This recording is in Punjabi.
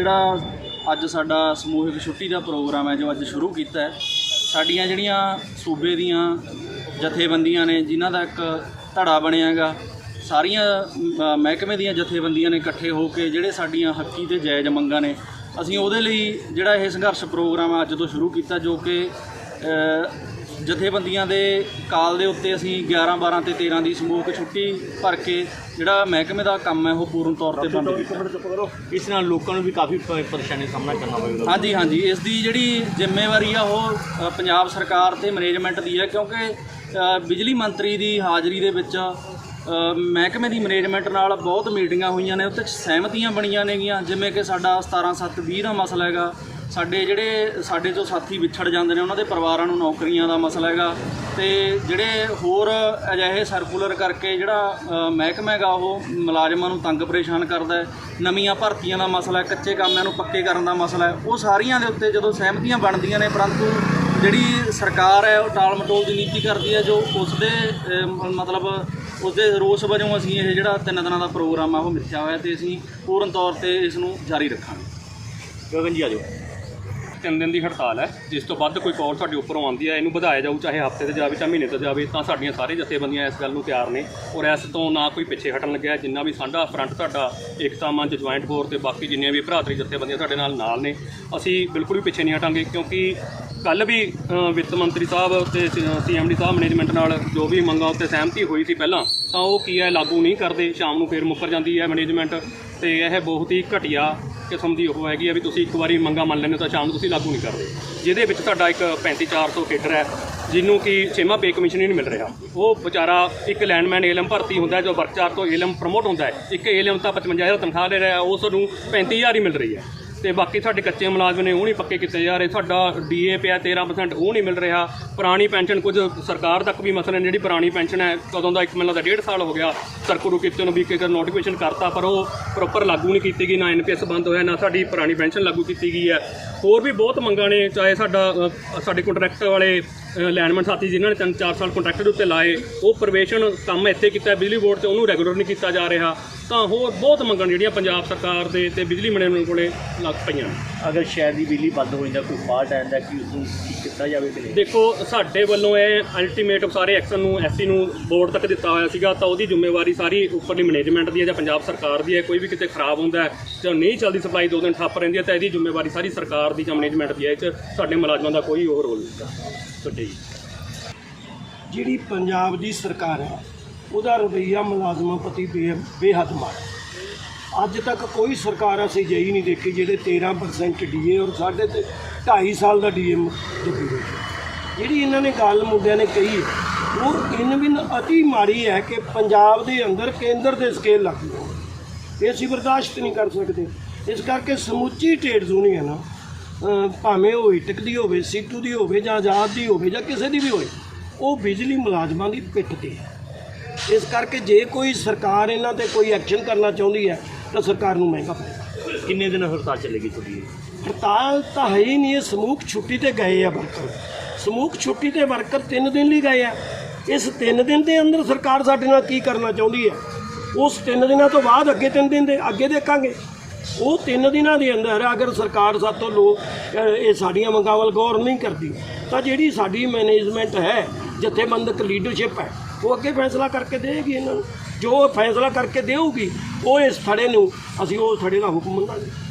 ਜਿਹੜਾ ਅੱਜ ਸਾਡਾ ਸਮੂਹਿਕ ਛੁੱਟੀ ਦਾ ਪ੍ਰੋਗਰਾਮ ਹੈ ਜੋ ਅੱਜ ਸ਼ੁਰੂ ਕੀਤਾ ਹੈ, ਸਾਡੀਆਂ ਜਿਹੜੀਆਂ ਸੂਬੇ ਦੀਆਂ ਜਥੇਬੰਦੀਆਂ ਨੇ, ਜਿਨ੍ਹਾਂ ਦਾ ਇੱਕ ਧੜਾ ਬਣਿਆਗਾ, ਸਾਰੀਆਂ ਮਹਿਕਮੇ ਦੀਆਂ ਜਥੇਬੰਦੀਆਂ ਨੇ ਇਕੱਠੇ ਹੋ ਕੇ ਜਿਹੜੇ ਸਾਡੀਆਂ ਹੱਕੀ ਤੇ ਜਾਇਜ਼ ਮੰਗਾਂ ਨੇ, ਅਸੀਂ ਉਹਦੇ ਲਈ ਜਿਹੜਾ ਇਹ ਸੰਘਰਸ਼ ਪ੍ਰੋਗਰਾਮ ਅੱਜ ਤੋਂ ਸ਼ੁਰੂ ਕੀਤਾ ਜੋ ਕਿ ਜਥੇਬੰਦੀਆਂ ਦੇ ਕਾਲ ਦੇ ਉੱਤੇ ਅਸੀਂ 11 12 ਤੇ 13 ਦੀ ਸਮੂਹਿਕ ਛੁੱਟੀ ਭਰ ਕੇ ਜਿਹੜਾ ਮਹਿਕਮੇ ਦਾ ਕੰਮ ਹੈ ਉਹ ਪੂਰਨ ਤੌਰ ਤੇ ਬੰਦ ਕੀਤਾ। ਇਸ ਨਾਲ ਲੋਕਾਂ ਨੂੰ ਵੀ ਕਾਫੀ ਪਰੇਸ਼ਾਨੀ ਦਾ ਸਾਹਮਣਾ ਕਰਨਾ ਪਵੇਗਾ। ਹਾਂਜੀ ਹਾਂਜੀ। ਇਸ ਦੀ ਜਿਹੜੀ ਜ਼ਿੰਮੇਵਾਰੀ ਆ ਉਹ ਪੰਜਾਬ ਸਰਕਾਰ ਤੇ ਮੈਨੇਜਮੈਂਟ ਦੀ ਹੈ ਕਿਉਂਕਿ ਬਿਜਲੀ ਮੰਤਰੀ ਦੀ ਹਾਜ਼ਰੀ ਦੇ ਵਿੱਚ ਮਹਿਕਮੇ ਦੀ ਮੈਨੇਜਮੈਂਟ ਨਾਲ ਬਹੁਤ ਮੀਟਿੰਗਾਂ ਹੋਈਆਂ ਨੇ ਉੱਥੇ ਸਹਿਮਤੀਆਂ ਬਣੀਆਂ ਨੇਗੀਆਂ। ਜਿਵੇਂ ਕਿ ਸਾਡਾ 17720 ਦਾ ਮਸਲਾ ਹੈਗਾ ਸਾਡੇ ਜਿਹੜੇ ਸਾਡੇ ਜੋ ਸਾਥੀ ਵਿਛੜ ਜਾਂਦੇ ਨੇ, ਉਹਨਾਂ ਦੇ ਪਰਿਵਾਰਾਂ ਨੂੰ ਨੌਕਰੀਆਂ ਦਾ ਮਸਲਾ ਹੈਗਾ ਤੇ ਜਿਹੜੇ ਹੋਰ ਅਜਿਹੇ ਸਰਕੂਲਰ ਕਰਕੇ ਜਿਹੜਾ ਮਹਿਕਮਾ ਹੈਗਾ, ਉਹ ਮੁਲਾਜ਼ਮਾਂ ਨੂੰ ਤੰਗ ਪਰੇਸ਼ਾਨ ਕਰਦਾ ਹੈ, ਨਵੀਆਂ ਭਰਤੀਆਂ ਦਾ ਮਸਲਾ ਕੱਚੇ ਕਾਮਿਆਂ ਨੂੰ ਪੱਕੇ ਕਰਨ ਦਾ ਮਸਲਾ ਹੈ, ਉਹ ਸਾਰੀਆਂ ਦੇ ਉੱਤੇ ਜਦੋਂ ਸਹਿਮਤੀਆਂ ਬਣਦੀਆਂ ਨੇ, ਪਰੰਤੂ ਜਿਹੜੀ ਸਰਕਾਰ ਹੈ, ਉਹ ਟਾਲ ਮਟੋਲ ਦੀ ਨੀਤੀ ਕਰਦੀ ਹੈ, ਜੋ ਉਸ ਦੇ ਮਤਲਬ ਉਸ ਦੇ ਰੋਸ ਵਜੋਂ ਅਸੀਂ ਇਹ ਜਿਹੜਾ ਤਿੰਨ ਦਿਨਾਂ ਦਾ ਪ੍ਰੋਗਰਾਮ ਆ, ਉਹ ਮਿੱਥਿਆ ਹੋਇਆ ਤੇ ਅਸੀਂ ਪੂਰਨ ਤੌਰ ਤੇ ਇਸ ਨੂੰ ਜਾਰੀ ਰੱਖਾਂਗੇ। ਗਗਨ ਜੀ ਆਜੋ ਤਿੰਨ ਦਿਨ ਦੀ ਹੜਤਾਲ ਹੈ, ਜਿਸ ਤੋਂ ਵੱਧ ਕੋਈ ਕਾਲ ਤੁਹਾਡੇ ਉੱਪਰੋਂ ਆਉਂਦੀ ਹੈ, ਇਹਨੂੰ ਵਧਾਇਆ ਜਾਊ, ਚਾਹੇ ਹਫ਼ਤੇ ਤੇ ਜਾਵੇ, ਚਾਹੇ ਮਹੀਨੇ ਤੇ ਜਾਵੇ, ਤਾਂ ਸਾਡੀਆਂ ਸਾਰੇ ਜਥੇਬੰਦੀਆਂ ਇਸ ਗੱਲ ਨੂੰ ਤਿਆਰ ਨੇ। ਔਰ ਇਸ ਤੋਂ ਨਾ ਕੋਈ ਪਿੱਛੇ ਹਟਣ ਲੱਗਿਆ, ਜਿੰਨਾ ਵੀ ਸਾਡਾ ਫਰੰਟ ਤੁਹਾਡਾ, ਏਕਤਾ ਮੰਚ ਜੁਆਇੰਟ ਫੋਰ ਤੇ ਬਾਕੀ ਜਿੰਨੀਆਂ ਵੀ ਭਰਾਤਰੀ ਜਥੇਬੰਦੀਆਂ ਸਾਡੇ ਨਾਲ ਨਾਲ ਨੇ, ਅਸੀਂ ਬਿਲਕੁਲ ਵੀ ਪਿੱਛੇ ਨਹੀਂ ਹਟਾਂਗੇ, ਕਿਉਂਕਿ ਕੱਲ ਵੀ ਵਿੱਤ ਮੰਤਰੀ ਸਾਹਿਬ ਤੇ ਸੀਐਮਡੀ ਸਾਹਿਬ ਮੈਨੇਜਮੈਂਟ ਨਾਲ ਜੋ ਵੀ ਮੰਗਾਂ ਉੱਤੇ ਸਹਿਮਤੀ ਹੋਈ ਸੀ ਪਹਿਲਾਂ, ਤਾਂ ਉਹ ਕੀ ਹੈ, ਲਾਗੂ ਨਹੀਂ ਕਰਦੇ, ਸ਼ਾਮ ਨੂੰ ਫੇਰ ਮੁੱਕਰ ਜਾਂਦੀ ਹੈ ਮੈਨੇਜਮੈਂਟ ਤੇ ਇਹ ਬਹੁਤ ਹੀ ਘਟੀਆ ਕਿਸਮ ਦੀ ਉਹ ਹੈਗੀ ਆ ਵੀ ਤੁਸੀਂ ਇੱਕ ਵਾਰੀ ਮੰਗਾ ਮੰਨ ਲੈਂਦੇ ਹੋ ਤਾਂ ਸ਼ਾਮ ਨੂੰ ਤੁਸੀਂ ਲਾਗੂ ਨਹੀਂ ਕਰਦੇ। ਜਿਹਦੇ ਵਿੱਚ ਤੁਹਾਡਾ ਇੱਕ 35400 ਕੇਡਰ ਹੈ, ਜਿਹਨੂੰ ਕਿ ਛੇਵਾਂ ਪੇ ਕਮਿਸ਼ਨ ਹੀ ਨਹੀਂ ਮਿਲ ਰਿਹਾ। ਉਹ ਵਿਚਾਰਾ ਇੱਕ ਲੈਂਡਮੈਨ ਏਲਮ ਭਰਤੀ ਹੁੰਦਾ ਜੋ ਵਰਕਚਾਰ ਤੋਂ ਏਲਮ ਪ੍ਰਮੋਟ ਹੁੰਦਾ ਹੈ। ਇੱਕ ਏਲਮ ਤਾਂ 55000 ਤਨਖਾਹ ਲੈ ਰਿਹਾ ਉਸ ਨੂੰ 35000 ਹੀ ਮਿਲ ਰਹੀ ਹੈ। ਤੇ ਬਾਕੀ ਸਾਡੇ ਕੱਚੇ ਮੁਲਾਜ਼ਮ ਨੇ ਉਹ ਨਹੀਂ ਪੱਕੇ ਕੀਤੇ ਜਾ ਰਹੇ ਸਾਡਾ ਡੀਏ ਪਿਆ 13% ਉਹ ਨਹੀਂ ਮਿਲ ਰਿਹਾ। ਪੁਰਾਣੀ ਪੈਨਸ਼ਨ ਕੁਝ ਸਰਕਾਰ ਤੱਕ ਵੀ ਮਸਲਾ ਜਿਹੜੀ ਪੁਰਾਣੀ ਪੈਨਸ਼ਨ ਹੈ, ਕਦੋਂ ਦਾ ਇੱਕ ਮੈਨੂੰ ਲੱਗਦਾ ਡੇਢ ਸਾਲ ਹੋ ਗਿਆ। ਸਰਕਰੂ ਕੀਤੇ ਨੂੰ ਵੀ ਕਿ ਨੋਟੀਫਿਕੇਸ਼ਨ ਕਰਤਾ, ਪਰ ਉਹ ਪ੍ਰੋਪਰ ਲਾਗੂ ਨਹੀਂ ਕੀਤੀ ਗਈ, ਨਾ ਐਨਪੀਐਸ ਬੰਦ ਹੋਇਆ, ਨਾ ਸਾਡੀ ਪੁਰਾਣੀ ਪੈਨਸ਼ਨ ਲਾਗੂ ਕੀਤੀ ਗਈ ਹੈ। ਹੋਰ ਵੀ ਬਹੁਤ ਮੰਗਾਂ ਨੇ ਚਾਹੇ ਸਾਡਾ ਅ, ਸਾਡੇ ਕੰਟਰੈਕਟ ਵਾਲੇ ਲੈਂਡਮੈਨ ਸਾਥੀ ਜਿਨ੍ਹਾਂ ਨੇ ਤਿੰਨ ਚਾਰ ਸਾਲ ਕੰਟਰੈਕਟ ਦੇ ਉੱਤੇ ਲਾਏ ਉਹ ਪ੍ਰਵੇਸ਼ਨ ਕੰਮ ਇੱਥੇ ਕੀਤਾ ਬਿਜਲੀ ਬੋਰਡ 'ਚ ਉਹਨੂੰ ਰੈਗੂਲਰ ਨਹੀਂ ਕੀਤਾ ਜਾ ਰਿਹਾ ਤਾਂ ਹੋਰ ਬਹੁਤ ਮੰਗਾਂ ਨੇ ਜਿਹੜੀਆਂ ਪੰਜਾਬ ਸਰਕਾਰ ਦੇ ਤੇ ਬਿਜਲੀ ਮੈਨੇਜਮੈਂਟ ਕੋਲੇ ਲੱਗ ਪਈਆਂ ਨੇ। ਅਗਰ ਸ਼ਹਿਰ ਦੀ ਬਿਜਲੀ ਬੰਦ ਹੋ ਜਾਂਦਾ ਕੋਈ ਫਾਲਟ ਆਉਂਦਾ ਕਿ ਉਸ ਨੂੰ ਠੀਕ ਕੀਤਾ ਜਾਵੇ ਕਿ ਨਹੀਂ? ਦੇਖੋ ਸਾਡੇ ਵੱਲੋਂ ਇਹ ਅਲਟੀਮੇਟ ਸਾਰੇ ਐਕਸ਼ਨ ਨੂੰ ਐਸਟੀ ਨੂੰ ਬੋਰਡ ਤੱਕ ਦਿੱਤਾ ਹੋਇਆ ਸੀਗਾ ਤਾਂ ਉਹਦੀ ਜ਼ਿੰਮੇਵਾਰੀ ਸਾਰੀ ਉੱਪਰਲੀ ਮੈਨੇਜਮੈਂਟ ਦੀ ਹੈ ਜਾਂ ਪੰਜਾਬ ਸਰਕਾਰ ਦੀ ਹੈ ਕੋਈ ਵੀ ਕਿਤੇ ਖਰਾਬ ਹੁੰਦਾ ਹੈ ਜਾਂ ਨਹੀਂ ਚੱਲਦੀ ਸਪਲਾਈ ਦੋ ਦਿਨ ਠੱਪ ਰਹਿੰਦੀ ਹੈ ਤਾਂ ਇਹਦੀ ਜ਼ਿੰਮੇਵਾਰੀ ਸਾਰੀ ਸਰਕਾਰ ਦੀ ਜਾਂ ਮੈਨੇਜਮੈਂਟ ਦੀ ਹੈ ਇਹ 'ਚ ਸਾਡੇ ਮੁਲਾਜ਼ਮਾਂ ਦਾ ਕੋਈ ਉਹ ਰੋਲ ਨਹੀਂ ਹੈ ਤੁਹਾਡੇ ਜਿਹੜੀ ਪੰਜਾਬ ਦੀ ਸਰਕਾਰ ਹੈ ਉਹਦਾ ਰਵੱਈਆ ਮੁਲਾਜ਼ਮਾਂ ਪ੍ਰਤੀ ਬੇ ਬੇਹੱਦ ਮਾੜਾ ਅੱਜ ਤੱਕ ਕੋਈ ਸਰਕਾਰ ਅਸੀਂ ਜਿਹੀ ਨਹੀਂ ਦੇਖੀ ਜਿਹੜੇ 13% ਡੀਏ ਔਰ ਸਾਢੇ ਤੇ 2.5 ਸਾਲ ਦਾ ਡੀਏ ਦੱਬੀ ਹੋਈ ਹੈ। ਜਿਹੜੀ ਇਹਨਾਂ ਨੇ ਗੱਲ ਮੁੱਦਿਆਂ ਨੇ ਕਹੀ ਹੈ, ਉਹ ਇਨਵਿਨ ਅਤੀ ਮਾੜੀ ਹੈ ਕਿ ਪੰਜਾਬ ਦੇ ਅੰਦਰ ਕੇਂਦਰ ਦੇ ਸਕੇਲ ਲੱਗ ਗਏ। ਇਹ ਅਸੀਂ ਬਰਦਾਸ਼ਤ ਨਹੀਂ ਕਰ ਸਕਦੇ। ਇਸ ਕਰਕੇ ਸਮੁੱਚੀ ਟ੍ਰੇਡ ਯੂਨੀਅਨ ਅ, ਭਾਵੇਂ ਉਹ ਇਟਕ ਦੀ ਹੋਵੇ ਸੀਟੂ ਦੀ ਹੋਵੇ ਜਾਂ ਆਜ਼ਾਦ ਦੀ ਹੋਵੇ ਜਾਂ ਕਿਸੇ ਦੀ ਵੀ ਹੋਵੇ ਉਹ ਬਿਜਲੀ ਮੁਲਾਜ਼ਮਾਂ ਦੀ ਪਿੱਠ ਤੇ ਹੈ। ਇਸ ਕਰਕੇ ਜੇ ਕੋਈ ਸਰਕਾਰ ਇਹਨਾਂ ਤੇ ਕੋਈ ਐਕਸ਼ਨ ਕਰਨਾ ਚਾਹੁੰਦੀ ਹੈ ਤਾਂ ਸਰਕਾਰ ਨੂੰ ਮਹਿੰਗਾ ਪਏਗਾ ਕਿੰਨੇ ਦਿਨ ਹੜਤਾਲ ਚੱਲੇਗੀ ਤੁਹਾਡੀ? ਹੜਤਾਲ ਤਾਂ ਹੈ ਹੀ ਨਹੀਂ ਇਹ ਸਮੂਹ ਛੁੱਟੀ ਤੇ ਗਏ ਆ ਵਰਕਰ ਸਮੂਹ ਛੁੱਟੀ ਤੇ ਵਰਕਰ 3 ਦਿਨ ਲਈ ਗਏ ਆ। ਇਸ 3 ਦਿਨ ਦੇ ਅੰਦਰ ਸਰਕਾਰ ਸਾਡੇ ਨਾਲ ਕੀ ਕਰਨਾ ਚਾਹੁੰਦੀ ਹੈ? ਉਸ 3 ਦਿਨਾਂ ਤੋਂ ਬਾਅਦ ਅੱਗੇ 3 ਦਿਨ ਦੇ ਅੱਗੇ ਦੇਖਾਂਗੇ। ਉਹ 3 ਦਿਨਾਂ ਦੇ ਅੰਦਰ ਅਗਰ ਸਰਕਾਰ ਸਾਤੋਂ ਲੋਕ ਇਹ ਸਾਡੀਆਂ ਮੰਗਾਂ ਵੱਲ ਗੌਰ ਨਹੀਂ ਕਰਦੀ ਤਾਂ ਜਿਹੜੀ ਸਾਡੀ ਮੈਨੇਜਮੈਂਟ ਹੈ ਜਥੇਬੰਦਕ ਲੀਡਰਸ਼ਿਪ ਹੈ ਉਹ ਅੱਗੇ ਫੈਸਲਾ ਕਰਕੇ ਦੇਗੀ ਇਹਨਾਂ ਨੂੰ। ਜੋ ਫੈਸਲਾ ਕਰਕੇ ਦੇਊਗੀ ਉਹ ਇਸ ਥੜੇ ਨੂੰ ਅਸੀਂ ਉਹ ਥੜੇ ਦਾ ਹੁਕਮ ਮੰਨਾਂਗੇ।